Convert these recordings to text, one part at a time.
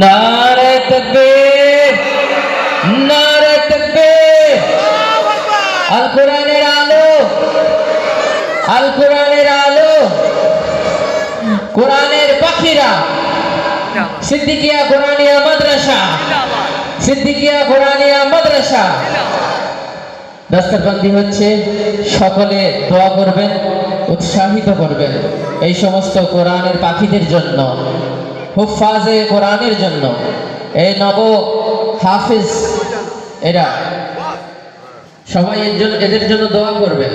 নারে তকবীর নারে তকবীর। আল কোরআনের আলো আল কোরআনের আলো। কোরআনের পাখিরা সিদ্দিকিয়া কোরআনিয়া মাদ্রাসা সিদ্দিকিয়া কোরআনিয়া মাদ্রাসা। হচ্ছে সকলে দোয়া করবেন উৎসাহিত করবেন। এই সমস্ত কোরআনের পাখিদের জন্য। হুফাজে কোরআনের জন্য। এই নব হাফিজ এরা। সবাই এর জন্য এদের জন্য দোয়া করবেন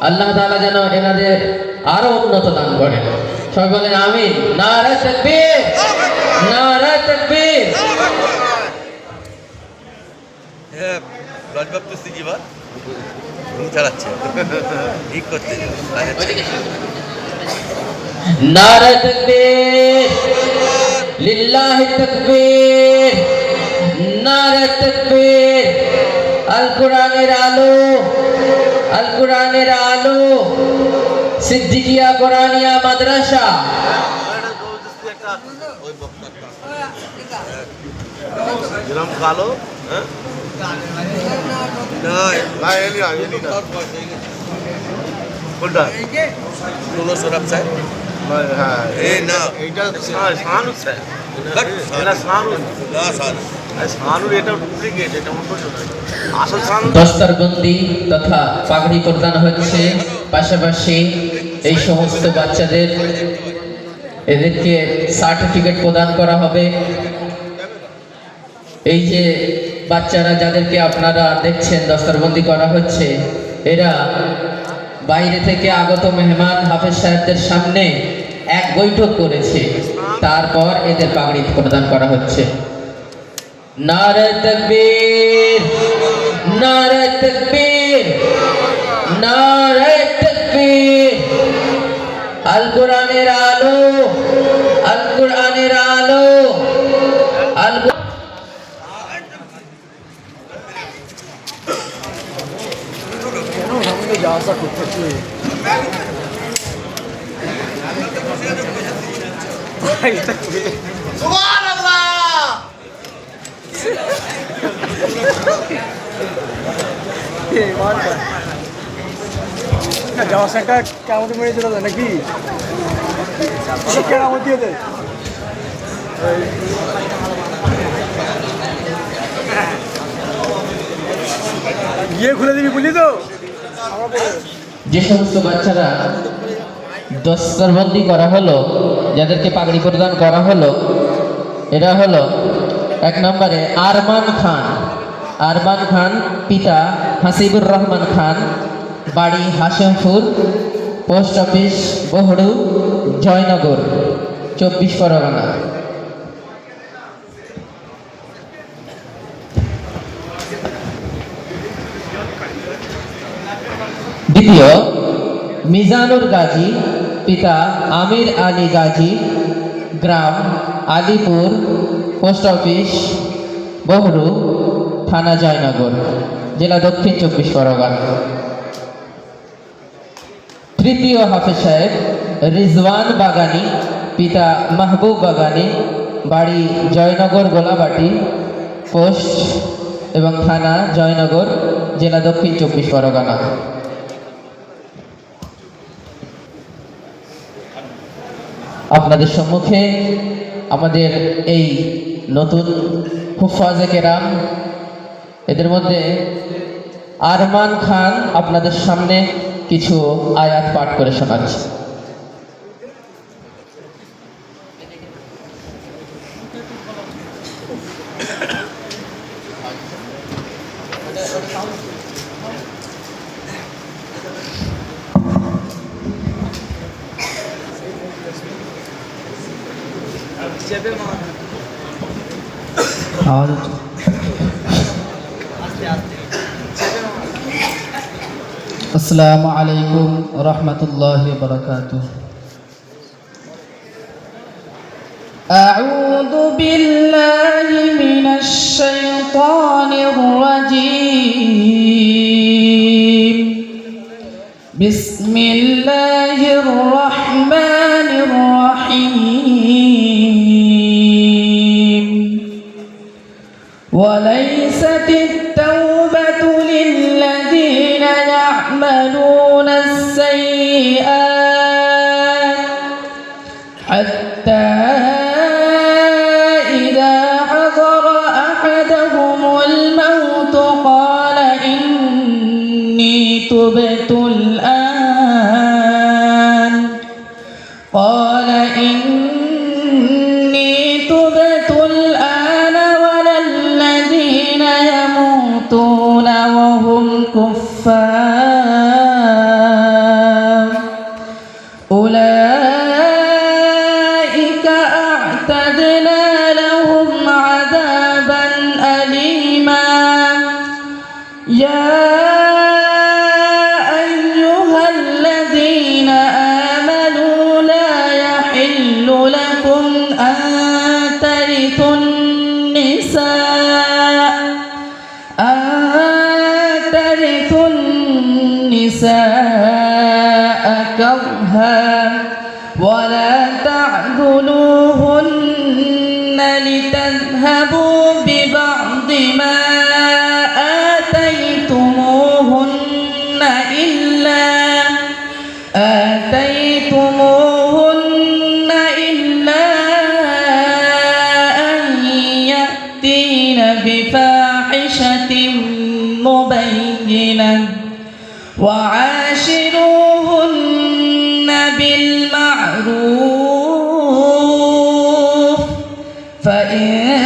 আল্লাহ তাআলা যেন এনাদের আরও উন্নত দান করেন। সবাই বলেন আমিন। নারা তাকবীর। নারা তাকবীর। হ্যাঁ রাজবাব তো ঘুম চালাচ্ছে। ঠিক করতে নারা তাকবীর। লিল্লাহি তাকবীর নারা তাকবীর আল কোরআনের আলো আল কোরআনের আলো সিদ্দিকিয়া কোরআনিয়া মাদ্রাসা। যেরকম কালো হ্যাঁ? না এলি না এলি না। কোনটা? ষোলো সরাব সাহেব। না, হ্যাঁ এই না। এইটা স্যার। এটা না দস্তারবন্দি তথা পাগড়ি প্রদান হচ্ছে। পাশাপাশি এই সমস্ত বাচ্চাদের এদেরকে সার্টিফিকেট প্রদান করা হবে। এই যে বাচ্চারা যাদেরকে আপনারা দেখছেন দস্তারবন্দি করা হচ্ছে এরা বাইরে থেকে আগত মেহমান হাফেজ সাহেবদের সামনে বৈঠক করেছে। তারপর এদের পাগড়ি প্রদান করা হচ্ছে। নারে তকবীর নারে তকবীর নারে তকবীর। আল কোরআনের আলো আল কোরআনের আলো আল কো- যাওয়ার একটা কেমন মেরে নাকি দিয়ে দেয় গিয়ে খুলে দিবি বুঝলি তো যে সমস্ত বাচ্চারা দস্তরবন্দি করা হলো, যাদেরকে পাগড়ি প্রদান করা হলো এরা হলো এক নম্বরে আরমান খান। আরমান খান পিতা হাসিবুর রহমান খান, বাড়ি হাসেমপুর, পোস্ট অফিস বহড়ু জয়নগর, চব্বিশ পরগনা। দ্বিতীয়, মিজানুর গাজী পিতা আমির আলী গাজী, গ্রাম আলিপুর, পোস্ট অফিস, বহরু, থানা জয়নগর, জেলা দক্ষিণ চব্বিশ পরগনা। তৃতীয় হাফেজ সাহেব রিজওয়ান বাগানি, পিতা মাহবুব বাগানি, বাড়ি জয়নগর গোলাবাটি, পোস্ট এবং থানা জয়নগর, জেলা দক্ষিণ চব্বিশ পরগনা। আপনাদের সম্মুখে আমাদের এই নতুন হুফাজে কেরাম, এদের মধ্যে আরমান খান আপনাদের সামনে কিছু আয়াত পাঠ করে শোনাচ্ছে। আওয়াজ عليكم আসসালামু আলাইকুম وبركاته أعوذ بالله من الشيطان الرجيم بسم الله الرحمن وليست التوبة للذين يعملون السيئات حتى إذا حضر أحدهم الموت قال إني تبت يا أيها الذين آمنوا لا يحل لكم أن ترثوا النساء أن ترثوا النساء كرها ولا آتيتموهن إلا أن يأتين بفاحشة مبينة وعاشروهن بالمعروف فإن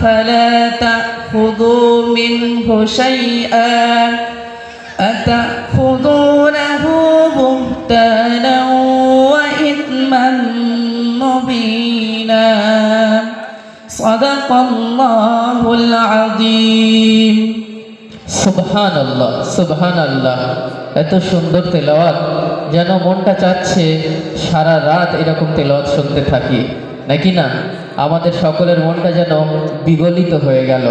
فلا تأخذوا منه شيئا أتأخذونه بهتانا وإثما مبينا صدق الله العظيم সুবহান আল্লাহ সুবহান আল্লাহ এত সুন্দর তেলাওয়াত যেন মনটা চাচ্ছে সারা রাত এরকম তেলাওয়াত শুনতে থাকি নাকি না আমাদের সকলের মনটা যেন বিগলিত হয়ে গেল।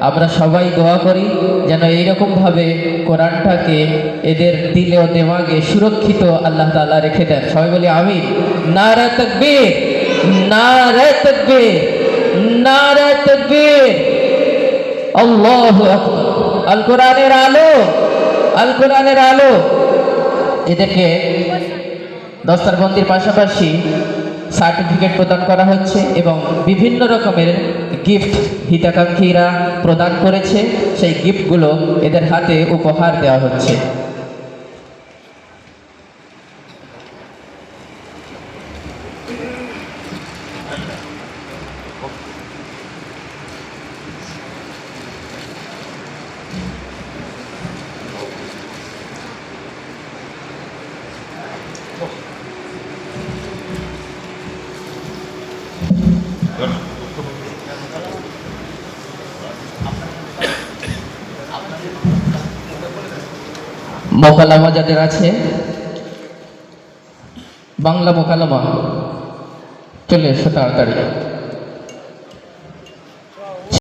আমরা সবাই দোয়া করি যেন এইরকমভাবে কোরআনটাকে এদের দিলে ও দেমাগে সুরক্ষিত আল্লাহ তাআলা রেখে দেন। সবাই বলি আমি নারা তকবীর নারা তকবীর নারা তকবীর। আল্লাহু আল কোরআনের আলো, আল কোরআনের আলো। এদেরকে দস্তারবন্দির পাশাপাশি সার্টিফিকেট প্রদান করা হচ্ছে এবং বিভিন্ন রকমের গিফট হিতাকাঙ্ক্ষীরা প্রদান করেছে। সেই গিফটগুলো এদের হাতে উপহার দেওয়া হচ্ছে। মোকালামা যাদের আছে। বাংলা মোকালামা। চলে এসো তাড়াতাড়ি।